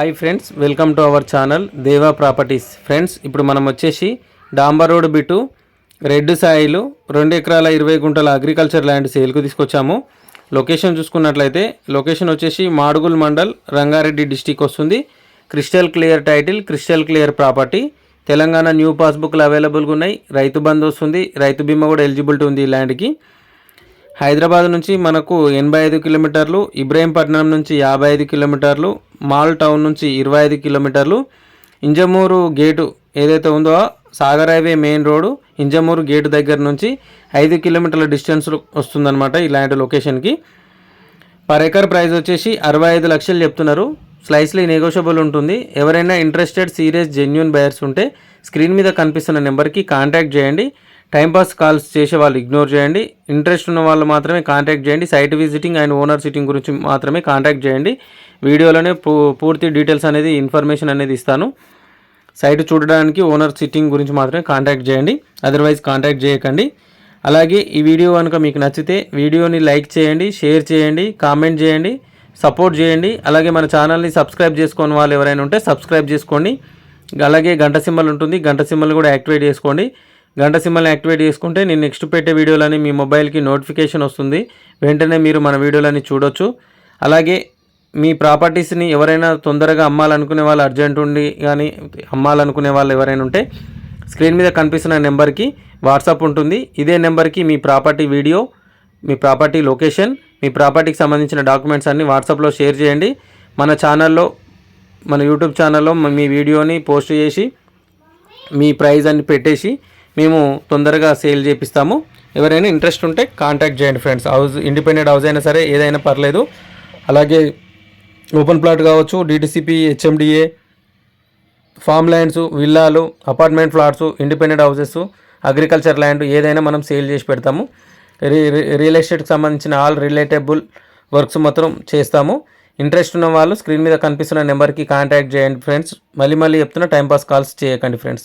Hi friends welcome to our channel Deva properties friends ఇప్పుడు మనం వచ్చేసి డాంబర్ రోడ్ బిటు రెడ్ సాయిలు రెండు ఎకరాల ఇరవై గుంటల అగ్రికల్చర్ ల్యాండ్ సేల్కు తీసుకొచ్చాము. లొకేషన్ చూసుకున్నట్లయితే లొకేషన్ వచ్చేసి మాడుగుల్ మండల్ రంగారెడ్డి డిస్టిక్ వస్తుంది. Crystal clear title crystal clear property Telangana new పాస్బుక్లు అవైలబుల్గా ఉన్నాయి. రైతు బంద్ వస్తుంది. రైతు బీమా కూడా ఎలిజిబిలిటీ ఉంది ఈ ల్యాండ్కి హైదరాబాద్ నుంచి మనకు ఎనభై ఐదు కిలోమీటర్లు ఇబ్రహీంపట్నం నుంచి యాభై ఐదు కిలోమీటర్లు మాల్ టౌన్ నుంచి ఇరవై ఐదు కిలోమీటర్లు ఇంజమూరు గేటు ఏదైతే ఉందో Sagar highway main road Injamuru gate దగ్గర నుంచి ఐదు కిలోమీటర్ల డిస్టెన్స్ వస్తుందన్నమాట ఇలాంటి లొకేషన్కి. పర్ ఎకర్ ప్రైస్ వచ్చేసి అరవై ఐదు లక్షలు చెప్తున్నారు. స్లైస్లీ నెగోషియబుల్ ఉంటుంది. ఎవరైనా ఇంట్రెస్టెడ్ సీరియస్ జెన్యున్ బయర్స్ ఉంటే స్క్రీన్ మీద కనిపిస్తున్న నెంబర్కి కాంటాక్ట్ చేయండి. టైంపాస్ కాల్స్ చేసే వాళ్ళు ఇగ్నోర్ చేయండి. ఇంట్రెస్ట్ ఉన్న వాళ్ళు మాత్రమే కాంటాక్ట్ చేయండి. Site visiting and owner sitting గురించి మాత్రమే కాంటాక్ట్ చేయండి. వీడియోలోనే పూ- పూర్తి డీటెయిల్స్ అనేది ఇన్ఫర్మేషన్ అనేది ఇస్తాను. సైట్ చూడడానికి ఓనర్ సిట్టింగ్ గురించి మాత్రమే కాంటాక్ట్ చేయండి. అదర్వైజ్ కాంటాక్ట్ చేయకండి. అలాగే ఈ వీడియో కనుక మీకు నచ్చితే వీడియోని లైక్ చేయండి షేర్ చేయండి కామెంట్ చేయండి సపోర్ట్ చేయండి. అలాగే మన ఛానల్ని సబ్స్క్రైబ్ చేసుకోని వాళ్ళు ఎవరైనా ఉంటే సబ్స్క్రైబ్ చేసుకోండి. అలాగే గంట సింబల్ ఉంటుంది. గంట సింబల్ కూడా యాక్టివేట్ చేసుకోండి. గంట సింబల్ని యాక్టివేట్ చేసుకుంటే నేను నెక్స్ట్ పెట్టే వీడియోలని మీ మొబైల్కి నోటిఫికేషన్ వస్తుంది. వెంటనే మీరు మన వీడియోలని చూడొచ్చు. అలాగే మీ ప్రాపర్టీస్ని ఎవరైనా తొందరగా అమ్మాలనుకునే వాళ్ళు అర్జెంట్ ఉండి కానీ అమ్మాలనుకునే వాళ్ళు ఎవరైనా ఉంటే స్క్రీన్ మీద కనిపిస్తున్న నెంబర్కి వాట్సాప్ ఉంటుంది. ఇదే నెంబర్కి మీ ప్రాపర్టీ వీడియో మీ ప్రాపర్టీ లొకేషన్ మీ ప్రాపర్టీకి సంబంధించిన డాక్యుమెంట్స్ అన్నీ వాట్సాప్లో షేర్ చేయండి. మన ఛానల్లో మన యూట్యూబ్ ఛానల్లో మీ వీడియోని పోస్ట్ చేసి మీ ప్రైజ్ అని పెట్టేసి మేము తొందరగా సేల్ చేపిస్తాము. ఎవరైనా ఇంట్రెస్ట్ ఉంటే కాంటాక్ట్ చేయండి ఫ్రెండ్స్. హౌస్ ఇండిపెండెంట్ హౌస్ అయినా సరే ఏదైనా పర్లేదు. అలాగే ఓపెన్ ప్లాట్ కావచ్చు DTCP HMDA farm lands విల్లాలు apartment flats independent houses agriculture land ఏదైనా మనం సేల్ చేసి పెడతాము. రి- రి- రియల్ ఎస్టేట్కి సంబంధించిన ఆల్ రిలేటబుల్ వర్క్స్ మాత్రం చేస్తాము. ఇంట్రెస్ట్ ఉన్న వాళ్ళు స్క్రీన్ మీద కనిపిస్తున్న నెంబర్కి కాంటాక్ట్ చేయండి ఫ్రెండ్స్. మళ్ళీ మళ్ళీ చెప్తున్న టైంపాస్ కాల్స్ చేయకండి friends.